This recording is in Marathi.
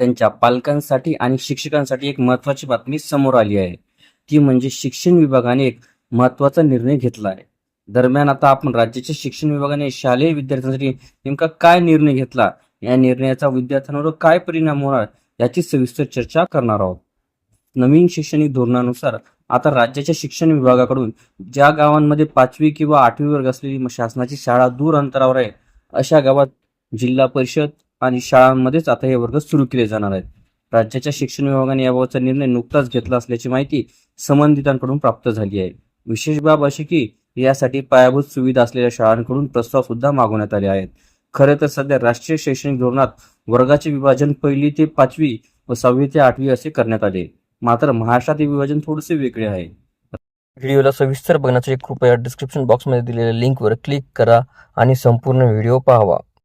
त्यांच्या पालकांसाठी आणि शिक्षकांसाठी एक महत्वाची बातमी समोर आली आहे. ती म्हणजे शिक्षण विभागाने एक महत्त्वाचा निर्णय घेतला आहे. दरम्यान आता आपण राज्याच्या शिक्षण विभागाने शालेय विद्यार्थ्यांसाठी नेमका काय निर्णय घेतला? या निर्णयाचा विद्यार्थ्यांवर काय परिणाम होणार? याची सविस्तर चर्चा करणार आहोत. नवीन शैक्षणिक धोरणानुसार आता राज्याच्या शिक्षण विभागाकडून ज्या गावांमध्ये पाचवी किंवा आठवी वर्ग असलेली शासनाची शाळा दूर अंतरावर आहे अशा गावात जिल्हा परिषद आणि शाळांमध्येच आता हे वर्ग सुरू केले जाणार आहेत. राज्याच्या शिक्षण विभागाने याबाबतचा निर्णय नुकताच घेतला असल्याची माहिती संबंधितांकडून प्राप्त झाली आहे. विशेष बाब अशी की यासाठी पायाभूत सुविधा असलेल्या शाळांकडून प्रस्ताव सुद्धा मागवण्यात आले आहेत. खरं तर सध्या राष्ट्रीय शैक्षणिक धोरणात वर्गाचे विभाजन पहिली ते पाचवी व सहावी ते आठवी असे करण्यात आले. मात्र महाराष्ट्रात हे विभाजन थोडेसे वेगळे आहे. व्हिडिओला सविस्तर बघण्यासाठी कृपया डिस्क्रिप्शन बॉक्समध्ये दिलेल्या लिंकवर क्लिक करा आणि संपूर्ण व्हिडिओ पाहावा.